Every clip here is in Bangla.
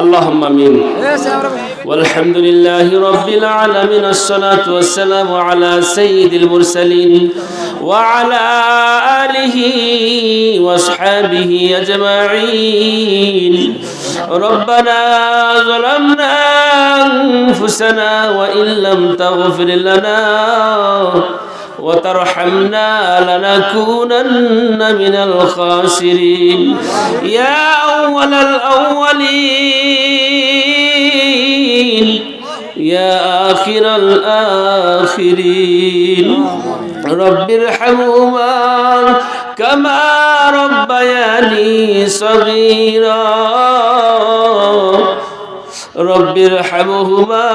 اللهم امين والحمد لله رب العالمين الصلاة والسلام على سيد المرسلين وعلى آله وأصحابه أجمعين ربنا ظلمنا أنفسنا وإن لم تغفر لنا وترحمنا لنكونن من الخاسرين. يا أول الأولين يا آخر الآخرين. رب ارحمهما كما ربياني صغيرا. رب ارحمهما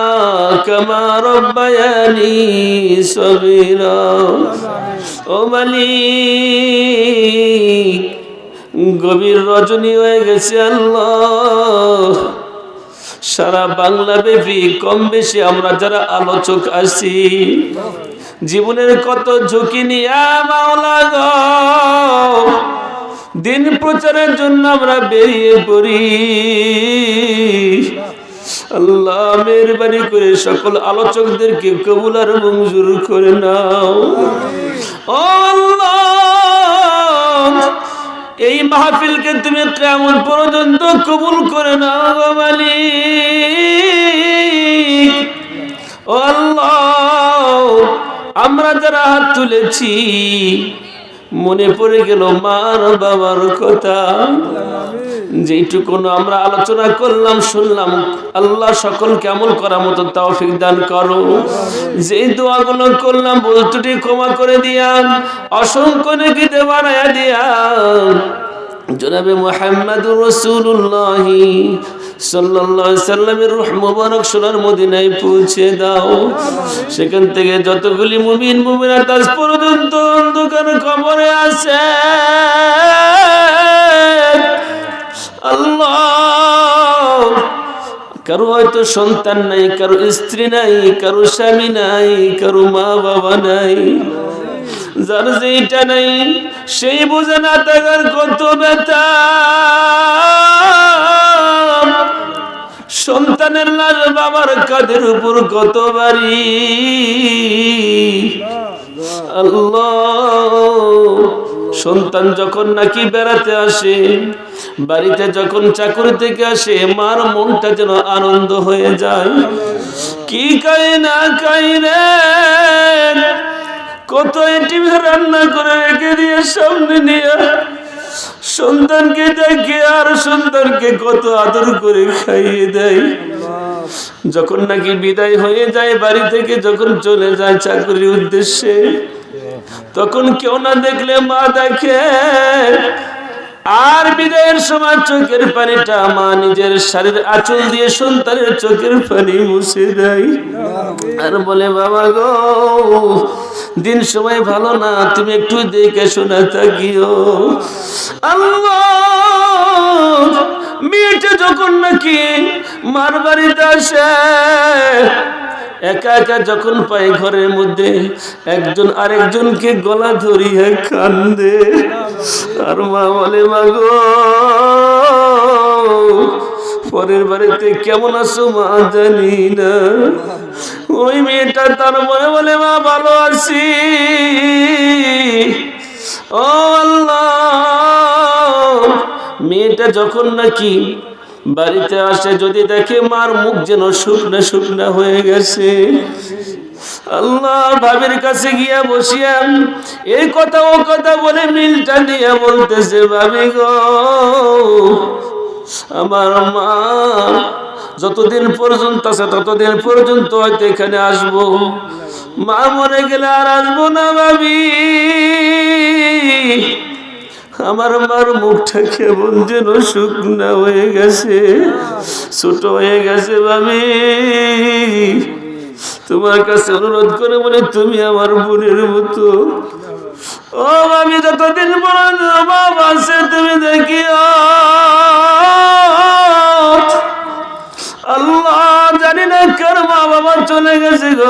كما ربياني صغيرا ও মালিক গভীর রজনী হয়ে গেছে আল্লাহ সারা বাংলা ব্যাপী কম বেশি আমরা যারা আলোচক আছি জীবনের কত ঝুঁকি নিয়ে মাওলা গো দিন প্রচারের জন্য আমরা বেরিয়ে পড়ি আল্লাহ, মেহরবানি করে সকল আলোচকদেরকে কবুল আর মঞ্জুর করে নাও। এই মাহফিলকে তুমি কেমন পর্যন্ত কবুল করে নাও ও আল্লাহ, আমরা যারা হাত তুলেছি মনে পড়ে গেল, মার বাবার কথা। যেইটুকু আমরা আলোচনা করলাম, শুনলাম, আল্লাহ সকল কেমন করার মতো তৌফিক দান করো। যে দোয়াগুলো করলাম বলতুটি ক্ষমা করে দিয়া অসংখ্য নাকি বানায়া দিয়া জনাবে মোহাম্মদুর রসুল্লাহ সাল্লামের মুবারক সোনার মদিনায় পৌঁছে দাও। সেখান থেকে যতগুলি মুমিন পর্যন্ত অন্ধকার আছে। কারও হয়তো সন্তান নাই, কারও স্ত্রী নাই, কারও স্বামী নাই, কারও মা বাবা নাই। যার যেটা নাই, সেই বোঝে না তাগার কত ব্যথা। সন্তানের লাশ বাবার কাঁধের উপর কত বাড়ি? আল্লাহ। সন্তান যখন নাকি বেড়াতে আসে, বাড়িতে যখন চাকরি থেকে আসে, মার মনটা যেন আনন্দ হয়ে যায়। কি কাই না কাই রে? কত এটিম রান্না করে রেখে দিয়ে সামনে নিয়ে সন্তানকে দেখে আর সন্তানকে কত আদর করে খাইয়ে দেয়। যখন নাকি বিদায় হয়ে যায়, বাড়ি থেকে যখন চলে যায় চাকরির উদ্দেশ্যে, তখন কেউ না দেখলে মা দেখে আর বিদায়ের সময় চোখের পানিটা মা নিজের শারীর আঁচল দিয়ে সন্তানের চোখের পানি মুছে দেয়। আর বলে, বাবা গো, দিন সময় ভালো না, তুমি একটু দেখে শোনা থাকিও আল্লাহ, মেয়েটা যখন নাকি মার বাড়িতে আসে, একা একা যখন পাই ঘরের মধ্যে, একজন আরেকজনকে গলা ধরিয়ে কান্দে। আর মা বলে মাগো পরের বাড়িতে কেমন আছো মা জানি না। ওই মেয়েটা তার মনে বলে, মা, ভালো আছি। ও আল্লাহ, মেয়েটা যখন নাকি বাড়িতে আসে যদি দেখে মার মুখ যেন শুকনা শুকনা হয়ে গেছে। আল্লাহ ভাবির কাছে গিয়া বসিয়াম এই কথা ও কথা বলে মিলটা নিয়ে বলতেছে, ভাবি গো, আমার মা যতদিন পর্যন্ত আছে ততদিন পর্যন্ত হয়তো এখানে আসব। মা মরে গেলে আর আসব না, ভাবি। আমার মার মুখটা কেমন যেন শুকনা হয়ে গেছে, ছোট হয়ে গেছে ভাবি। তোমার কাছে অনুরোধ করে বলে, তুমি আমার বোনের মতো। ও ভাবি, যতদিন বাবা আছে, তুমি দেখিও আল্লাহ জানি না কার মা বাবা চলে গেছে গো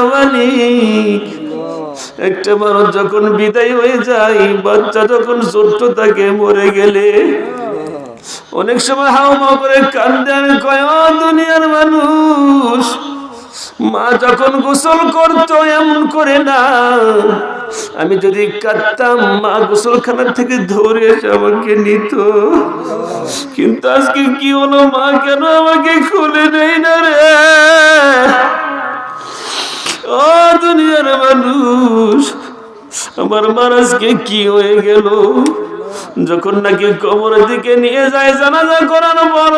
একটা মানুষ যখন বিদায় হয়ে যায়, বাচ্চা যখন ছোট্ট থাকে, মরে গেলে অনেক সময় হাও মাও করে কান্দে। আমি কয়, "ও দুনিয়ার মানুষ, মা যখন গোসল করতো এমন করে না। আমি যদি কাঁদতাম, মা গোসলখানার থেকে ধরে এসে আমাকে নিত। কিন্তু আজকে কি হলো? মা কেন আমাকে খুলে নেই না রে? ও দুনিয়ার মানুষ আমার মারাজকে কি হয়ে গেল? যখন নাকি কবরের দিকে নিয়ে যায় জানাজা করানো পর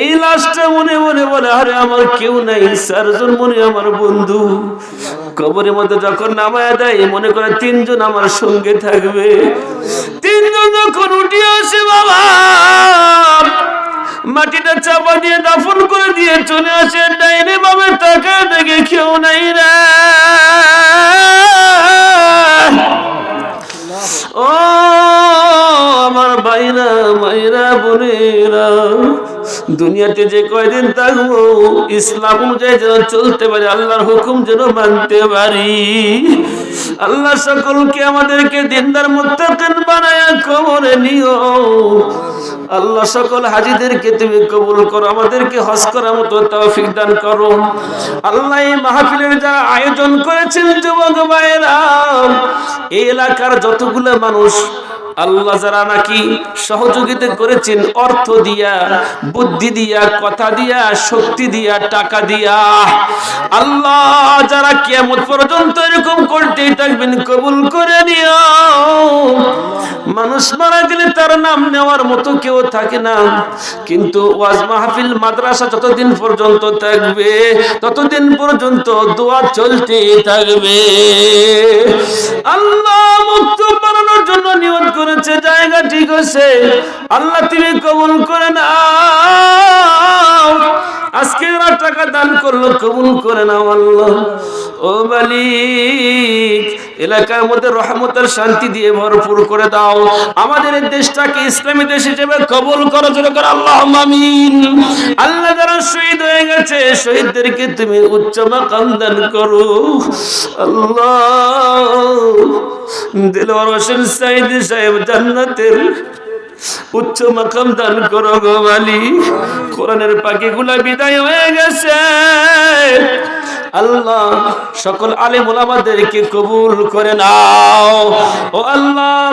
এই লাশটা মনে মনে বলে, আরে আমার কেউ নাই, চারজন মনে আমার বন্ধু। কবরের মধ্যে যখন নামায় দেয়, মনে করে তিনজন আমার সঙ্গে থাকবে। তিনজন যখন উঠে আসে, বাবা মাটিটা চাপা দিয়ে দাফন করে দিয়ে চলে আসে, ডাইনে বামে টাকা দেখে কেউ নাই রে। ও আমার বাইরা মাইরা, বোনেরা, দুনিয়াতে যে কয়দিন থাকব, ইসলাম অনুযায়ী যেন চলতে পারি, আল্লাহর হুকুম যেন মানতে পারি। আল্লাহ সকলকে আমাদেরকে দিনদার মুত্তাকিন কবরে নিও। আল্লাহ সকল হাজিদেরকে তুমি কবুল করো, আমাদেরকে হজ করার মতো তৌফিক দান করো। আল্লাহ এই মাহফিলের যারা আয়োজন করেছেন, যুবক ভাইরা এই এলাকার যতগুলো মানুষ আল্লাহ যারা নাকি সহযোগিতা করেছেন, অর্থ দিয়া, বুদ্ধি দিয়া, কথা দিয়া, শক্তি দিয়া, টাকা দিয়া, আল্লাহ যারা কিয়ামত পর্যন্ত এরকম করতেই থাকবেন, কবুল করে নিও। মানুষ মারা গেলে তার নাম নেওয়ার মতো কেউ থাকে না, কিন্তু ওয়াজ মাহফিল মাদ্রাসা যতদিন পর্যন্ত থাকবে, ততদিন পর্যন্ত দোয়া চলতে থাকবে। আল্লাহ মুক্ত বানানোর জন্য নিয়ত করেছে জায়গা ঠিক আছে আল্লাহ তুমি কবুল করে নাও। আজকে ওরা টাকা দান করল, কবুল করে নাও আল্লাহ। ও মালিক এলাকার মধ্যে রহমতের শান্তি দিয়ে ভরপুর করে দাও। আমাদের দেশটাকে ইসলামী দেশ হিসেবে কবুল করো, জোরে করে আল্লাহ আমিন। আল্লাহ যারা শহীদ হয়ে গেছে, শহীদদেরকে তুমি উচ্চ মাকাম দান করো। আল্লাহ দিলওয়ার হোসেন সাইদ সাহেব জান্নাতের উচ্চ মাকাম দান করো গো মালি কোরআনের পাখিগুলা বিদায় হয়ে গেছে। আল্লাহ সকল আলেম ওলামাদেরকে কবুল করে নাও। ও আল্লাহ,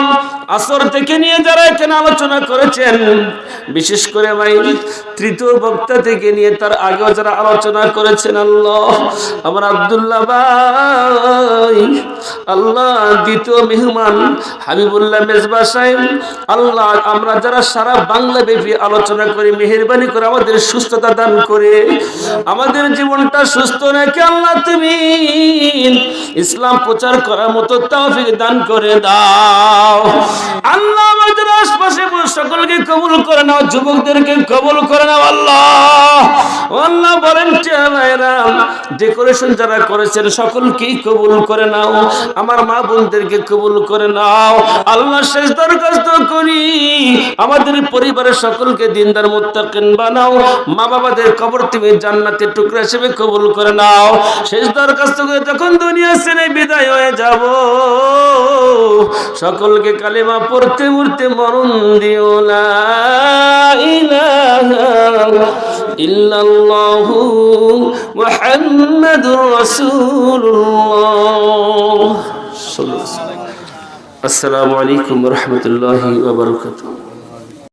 আসর থেকে নিয়ে যারা এখানে আলোচনা করেছেন, বিশেষ করে ভাই, তৃতীয় বক্তা থেকে নিয়ে তার আগেও যারা আলোচনা করেছেন, আল্লাহ, আমার আব্দুল্লাহ ভাই, আল্লাহ, দ্বিতীয় মেহমান হাবিবুল্লাহ মেজবা সাহেব, আল্লাহ, আমরা যারা সারা বাংলা ব্যাপী আলোচনা করি, মেহরবানি করে আমাদের সুস্থতা দান করে, আমাদের জীবনটা সুস্থ রেখে আল্লাহ তুমি ইসলাম প্রচার করার মতো তৌফিক দান করে দাও। আল্লাহ আমাদের আশপাশে সকলকে কবুল করে নাও, যুবকদেরকে কবুল করে নাও, আল্লাহ। আল্লাহ বলেন ডেকোরেশন যারা করেছেন সকলকেই কবুল করে নাও, আমার মা বোনদেরকে কবুল করে নাও। আল্লাহ শেষ দরখাস্ত করি, আমাদের পরিবারের সকলকে দিনদার মুত্তাকিন বানাও মা বাবাদের কবর তুমি জান্নাতের টুকরা হিসেবে কবুল করে নাও। শেষ দরখাস্ত করে যখন দুনিয়া সেনে বিদায় হয়ে যাব। সকলকে কালেমা পড়তে পড়তে মরণ দিও না। ইল্লাল্লাহু মুহাম্মাদুর আসসালামু আলাইকুম রাহমাতুল্লাহি বারাকাতুহু।